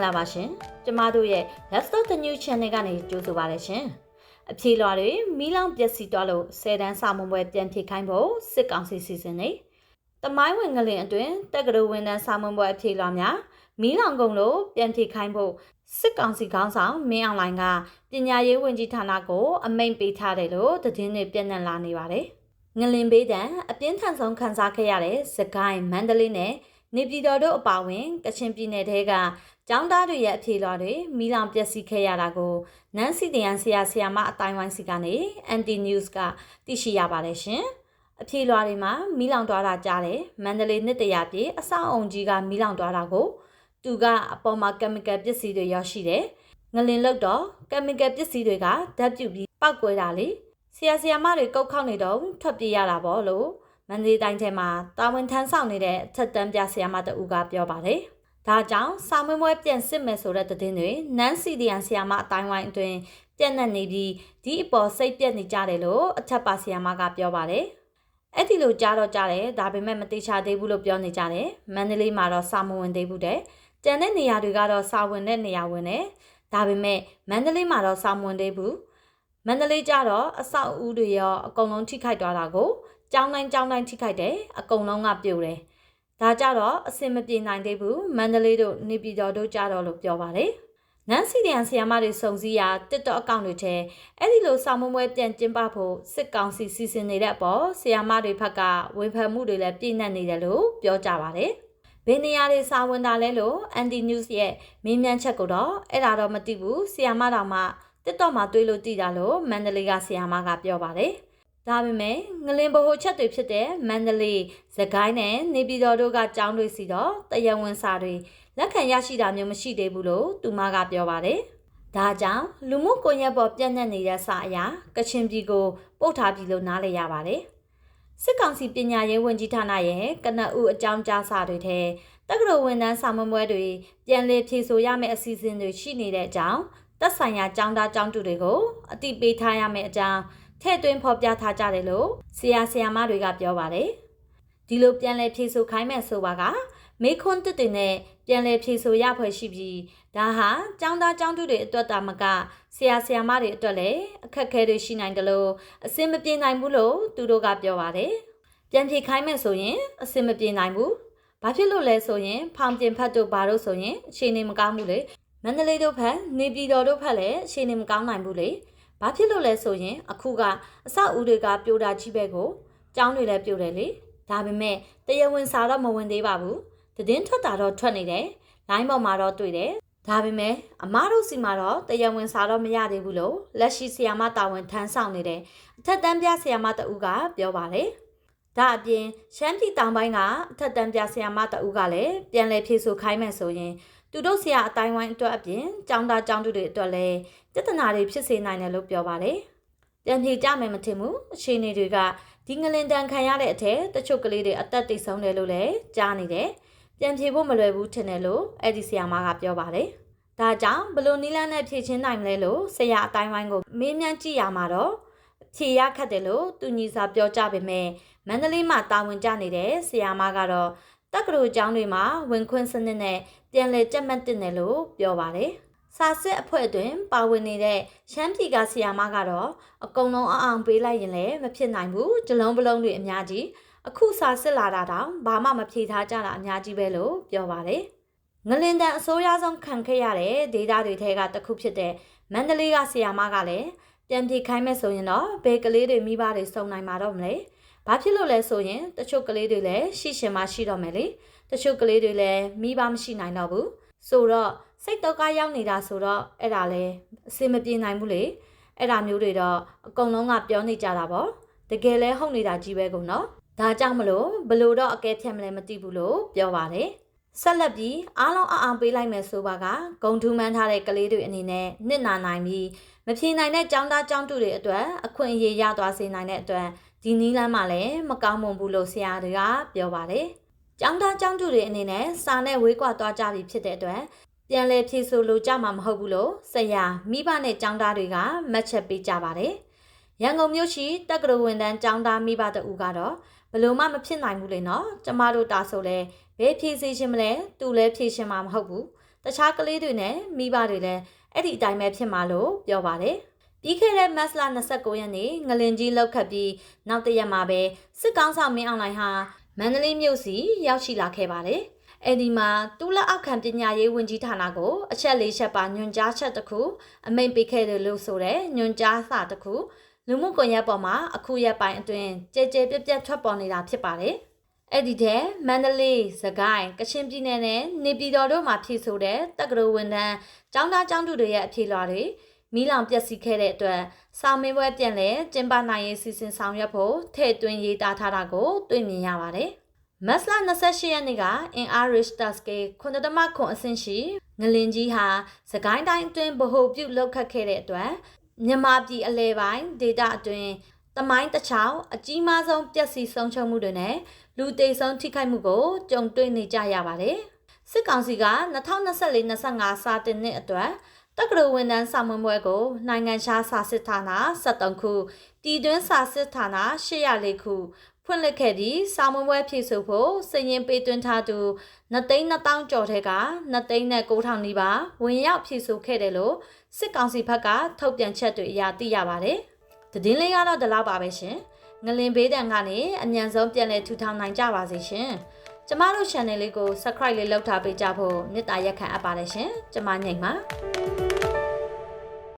္ဂလာပါရှင်ကျမတို့ရဲ့ Let's Talk the New Channel ကနေကြိုဆိုပါရရှင်အဖြေလွှာတွေမီးလောင်ပျက်စီးသွားလို့ဆယ်တန်းစာမွန်ပွဲပြန်ဖြေခိုင်းဖို့စစ်ကောင်စီစီစဉ်နေတမိုင်းဝင်ငလင်အတွင်းတက္ကသိုလ်ဝန်ထမ်းစာမွန်ပွဲအဖြေလွှာများမီးလောင်ကုန်လို့ပြန်ဖြေခိုင်းဖို့စစ်ကောင်စီခေါင်းဆောင်မင်းအောင်လှိုင်ကပညာရေးဝန်ကြီးဌာနကိုအမိန့်ပေးထားတယ်လို့သတင်းတွေပြန့်နှံ့လာနေပါတယ်ငလင်ဘေးတံအပြင်းထန်ဆုံးခန်းစားခဲ့ရတဲ့စကိုင်းမန္တလေးနဲ့ နေပြည်တော်တို့အပါအဝင်ကချင်ပြည်နယ်တဲကကျောင်းသားတွေရဲ့အဖြေလွှာတွေမိလောင်ပျက်စီးခဲ့ရတာကိုနန်းစီတရန်ဆရာဆရာမအတိုင်းဝိုင်းစီကနေ Anti News ကသိရှိရပါတယ်ရှင်။အဖြေလွှာတွေမှာမိလောင်သွားတာကြားတယ်။မန္တလေးနှစ်တရာပြည့်အဆောက်အုံကြီးကမိလောင်သွားတာကိုသူကအပေါ်မှာ chemical ပစ္စည်းတွေရောက်ရှိတယ်။ငလင်လောက်တော့ chemical ပစ္စည်းတွေကဓာတ်ပြုပြီးပောက်ကွဲတာလေ။ဆရာဆရာမတွေကုတ်ခောက်နေတော့ထွက်ပြေးရတာပေါ့လို့ မန္တလေးတိုင်းထဲမှာတာဝန်ထမ်းဆောင်နေတဲ့အထက်တန်းပြဆရာမတဦးကပြောပါတယ်။ဒါကြောင့်စာမွေးမွဲပြန်စစ်မယ်ဆိုတဲ့သတင်းတွေနန်းစီဒီယန်ဆရာမအတိုင်းဝိုင်းအတွင်းပြန့်နှံ့နေပြီးဒီအပေါ်စိတ်ပြက်နေကြတယ်လို့အထက်ပါဆရာမကပြောပါတယ်။အဲ့ဒီလိုကြားတော့ကြားတယ်ဒါပေမဲ့မတိချသေးဘူးလို့ပြောနေကြတယ်။မန္တလေးမှာတော့စာမဝင်သေးဘူးတဲ့။ကျန်တဲ့နေရာတွေကတော့စာဝင်တဲ့နေရာဝင်တယ်။ဒါပေမဲ့မန္တလေးမှာတော့စာမဝင်သေးဘူး။မန္တလေးကျတော့အဆောက်အဦတွေရောအကုန်လုံးထိခိုက်သွားတာကို ကြောင်းတိုင်းကြောင်းတိုင်းထိခိုက်တယ်အကုန်လုံးကပြိုတယ်ဒါကြတော့အစင်မပြေနိုင်သေးဘူးမန္တလေးတို့နေပြည်တော်တို့ကြတော့လို့ပြောပါတယ်နန်းစီတန်ဆီယာမတွေစုံစည်းရာ TikTok အကောင့်တွေထဲအဲ့ဒီလိုစာမွေးမွဲပြန်ကျင်းပဖို့စစ်ကောင်စီစီစဉ်နေတဲ့အပေါ်ဆီယာမတွေဘက်ကဝေဖန်မှုတွေလည်းပြည့်နှက်နေတယ်လို့ပြောကြပါတယ်ဘယ်နေရာတွေစာဝင်တာလဲလို့ Anti News ရဲ့မင်းမြန်းချက်ကိုတော့အဲ့ဒါတော့မသိဘူးဆီယာမတော်မှ TikTok မှာတွေးလို့တည်တာလို့မန္တလေးကဆီယာမကပြောပါတယ် ဒါပေမဲ့ငလင်ဗဟိုချက်တွေဖြစ်တဲ့မန္တလေး၊စကိုင်းနဲ့နေပြည်တော်တို့ကကျောင်းတွေစီတော့တရဝင်းစာတွေလက်ခံရရှိတာမျိုးမရှိသေးဘူးလို့သူမကပြောပါတယ်။ဒါကြောင့်လူမှုကွန်ရက်ပေါ်ပြန့်နှံ့နေတဲ့စာအရာကချင်ပြည်ကိုပို့ထားပြီလို့နားလည်ရပါတယ်။စစ်ကောင်စီပညာရေးဝန်ကြီးဌာနရဲ့ကနအူအကြောင်းကြားစာတွေထဲတက္ကသိုလ်ဝန်ထမ်းစာမွဲတွေပြန်လည်ဖြေဆိုရမယ့်အစီအစဉ်တွေရှိနေတဲ့အကြောင်းသက်ဆိုင်ရာကျောင်းသားကျောင်းသူတွေကိုအတိပေးထားရမယ့်အကြောင်း ထည့်သွင်းဖော်ပြထားကြတယ်လို့ဆရာဆရာမတွေကပြောပါတယ်ဒီလိုပြန်လည်ဖြေဆိုခိုင်းမဲ့ဆိုပါကမေခွန်းတစ်တင်နဲ့ပြန်လည်ဖြေဆိုရဖွယ်ရှိပြီးဒါဟာចောင်းသားចောင်းသူတွေအတွက်တာမကဆရာဆရာမတွေအတွက်လည်းအခက်အခဲတွေရှိနိုင်တယ်လို့အစင်မပြေနိုင်ဘူးလို့သူတို့ကပြောပါတယ်ပြန်ဖြေခိုင်းမဲ့ဆိုရင်အစင်မပြေနိုင်ဘူးဘာဖြစ်လို့လဲဆိုရင်ဖောင်ပြင်ဖတ်တို့ဘာလို့ဆိုရင်အခြေအနေမကောင်းဘူးလေမန္တလေးတို့ဖက်နေပြည်တော်တို့ဖက်လည်းအခြေအနေမကောင်းနိုင်ဘူးလေ။ ဘာဖြစ်လို့လဲဆိုရင် အခုကအဆောက်အဦတွေကပြိုတာကြီးပဲကိုကျောင်းတွေလည်းပြိုတယ်လေ။ဒါပေမဲ့တရားဝင်စာတော့မဝင်သေးပါဘူး။သတင်းထွက်တာတော့ထွက်နေတယ်။လိုင်းပေါ်မှာတော့တွေ့တယ်။ဒါပေမဲ့အမားတို့စီမှာတော့တရားဝင်စာတော့မရသေးဘူးလို့လက်ရှိဆီယာမတာဝန်ထမ်းဆောင်နေတဲ့အထက်တန်းပြဆီယာမတဦးကပြောပါတယ်။ဒါအပြင်ရှမ်းပြည်တောင်ပိုင်းကအထက်တန်းပြဆီယာမတဦးကလည်းပြန်လည်ဖြေဆိုခိုင်းမယ်ဆိုရင်သူတို့ဆရာအတိုင်းဝိုင်းအတွက်အပြင်ចောင်းသားចောင်းသူတွေအတွက်လည်း ပြဿနာတွေဖြစ်စေနိုင်တယ်လို့ပြောပါတယ်။ပြန်ပြေကြမယ်မထင်ဘူး။အခြေအနေတွေကဒီငလင်တန်ခံရတဲ့အထက်တချို့ကလေးတွေအသက်တိတ်ဆုံးတယ်လို့လည်းကြားနေတယ်။ပြန်ပြေဖို့မလွယ်ဘူးထင်တယ်လို့အဲ့ဒီဆရာမကပြောပါတယ်။ဒါကြောင့်ဘလို့နီလန်းနဲ့ဖြည့်ချင်းနိုင်မလဲလို့ဆရာအတိုင်းဝိုင်းကိုမေးမြန်းကြည့်ရမှာတော့ဖြေရခတ်တယ်လို့သူညီစာပြောကြပေမဲ့မန္တလေးမှာတာဝန်ကျနေတဲ့ဆရာမကတော့တက္ကသိုလ်ကျောင်းတွေမှာဝင်ခွင့်စနစ်နဲ့ပြန်လည်ကြက်မှတ်တင်တယ်လို့ပြောပါတယ်။ စာစစ်အဖွဲ့တွင်ပါဝင်နေတဲ့ရှမ်းပြည်ကဆီယာမကတော့အကုန်လုံးအအောင်ပေးလိုက်ရင်လည်းမဖြစ်နိုင်ဘူး။ကြလုံးပလုံးတွေအများကြီးအခုစာစစ်လာတာတောင်ဘာမှမဖြေထားကြတာအများကြီးပဲလို့ပြောပါတယ်။ငလင်တန်အစိုးရဆုံးခံခဲ့ရတဲ့ဒေတာတွေထဲကတစ်ခုဖြစ်တဲ့မန္တလေးကဆီယာမကလည်းပြန်ပြေခိုင်းမဲ့ဆိုရင်တော့ဘယ်ကလေးတွေမိဘတွေစုံနိုင်မှာတော့မလဲ။ဘာဖြစ်လို့လဲဆိုရင်တချို့ကလေးတွေလည်းရှိရှင်မှရှိတော့မယ်လေတချို့ကလေးတွေလည်းမိဘမရှိနိုင်တော့ဘူးဆိုတော့ စိတ်တော့ကရောက်နေတာဆိုတော့အဲ့ဒါလည်းအစင်မပြေနိုင်ဘူးလေအဲ့ဒါမျိုးတွေတော့အကုန်လုံးကပြောနေကြတာပေါ့တကယ်လဲဟုတ်နေတာကြီးပဲကုန်နော်ဒါကြောင့်မလို့ဘလို့တော့အကဲဖြတ်မလဲမသိဘူးလို့ပြောပါတယ်ဆက်လက်ပြီးအားလုံးအအောင်ပေးလိုက်မယ်ဆိုပါကဂုံထူးမှန်းထားတဲ့ကလေးတွေအနေနဲ့နှစ်နာနိုင်ပြီးမဖြေနိုင်တဲ့ចောင်းသားចောင်းတူတွေအတွက်အခွင့်အရေးရသွားစေနိုင်တဲ့အတွက်ဒီနီးလမ်းမှလည်းမကောင်းမွန်ဘူးလို့ဆရာတွေကပြောပါတယ်။ကျောင်းသားကျောင်းသူတွေအနေနဲ့စာနဲ့ဝေးကွာသွားကြပြီဖြစ်တဲ့အတွက် ပြန်လည်ဖြေဆိုလို့ကြမှာမဟုတ်ဘူးလို့ဆရာမိဘနဲ့ကျောင်းသားတွေကမှတ်ချက်ပေးကြပါတယ်။ရန်ကုန်မြို့ရှိတက္ကသိုလ်ဝန်ထမ်းကျောင်းသားမိဘတို့ကတော့ဘလို့မှမဖြစ်နိုင်ဘူးလေနော်။ကျမတို့တာဆိုလဲဘယ်ဖြေစီရှင်မလဲသူလည်းဖြေရှင်မှာမဟုတ်ဘူးတခြားကလေးတွေနဲ့မိဘတွေလည်းအဲ့ဒီအတိုင်းပဲဖြစ်မှာလို့ပြောပါတယ်ပြီးခဲ့တဲ့မတ်လ29ရက်နေ့ငလင်ကြီးလောက်ခတ်ပြီးနောက်တရက်မှာပဲစစ်ကောင်းဆောင်မင်းအောင်လှိုင်ဟာမန္တလေးမြို့စီရောက်ရှိလာခဲ့ပါတယ်။ အဲဒီမှာတူလက်အောက်ခံပညာရေးဝန်ကြီးဌာနကိုအချက်လေးချက်ပါညွှန်ကြားချက်တစ်ခုအမိန့်ပေးခဲ့တယ်လို့ဆိုတဲ့ညွှန်ကြားစာတစ်ခုလူမှုကွန်ရက်ပေါ်မှာအခုရက်ပိုင်းအတွင်းကြဲကြဲပြက်ပြက်ထွက်ပေါ်နေတာဖြစ်ပါတယ်။အဲ့ဒီတဲ့မန္တလေး၊စကိုင်း၊ကချင်ပြည်နယ်နဲ့နေပြည်တော်တို့မှာဖြစ်ဆိုတဲ့တက္ကသိုလ်ဝန်ထမ်းကျောင်းသားကျောင်းသူတွေရဲ့အဖြေလွှာတွေမီးလောင်ပျက်စီးခဲ့တဲ့အတွက်စာမင်းပွဲပြန်လဲကျင်းပနိုင်ရေးစီစဉ်ဆောင်ရွက်ဖို့ထည့်သွင်းရေးသားထားတာကိုတွေ့မြင်ရပါတယ်။ မတ်လ28ရက်နေ့ကအင်အား Richter scale 9.9အဆင့်ရှိငလင်ကြီးဟာစကိုင်းတိုင်းအတွင်းဗဟိုပြုလောက်ခတ်ခဲ့တဲ့အတွက်မြန်မာပြည်အလဲပိုင်းဒေသအတွင်းတမိုင်းတချောင်းအကြီးမားဆုံးပျက်စီးဆုံးရှုံးမှုတွေနဲ့လူသေဆုံးထိခိုက်မှုကိုကြုံတွေ့နေကြရပါတယ်။စစ်ကောင်စီက2024-25စာတင်နှစ်အတွက်တက္ကသိုလ်ဝန်ထမ်းစာမွေးပွဲကို နိုင်ငံခြားစာစစ်ဌာန73ခုပြည်တွင်းစာစစ်ဌာန804ခု ဖွင့်လှစ်ခဲ့ပြီးစာမွေးပွဲဖြည့်ဆို့ဖို့စည်ရင်ပေးသွင်းထားသူ2သိန်း2000ကျော်ထဲက2သိန်းနဲ့9000နီးပါးဝင်ရောက်ဖြည့်ဆို့ခဲ့တယ်လို့စစ်ကောင်စီဘက်ကထုတ်ပြန်ချက်တွေအရသိရပါတယ်။သတင်းလေးကတော့ဒီလောက်ပါပဲရှင်။ငလင်ဘေးတံကနေအမြန်ဆုံးပြန်လည်ထူထောင်နိုင်ကြပါစေရှင်။ကျမတို့ channel လေးကို subscribe လေးလုပ်ထားပေးကြဖို့မေတ္တာရက်ခံအပ်ပါတယ်ရှင်။ကျမညိတ်ပါ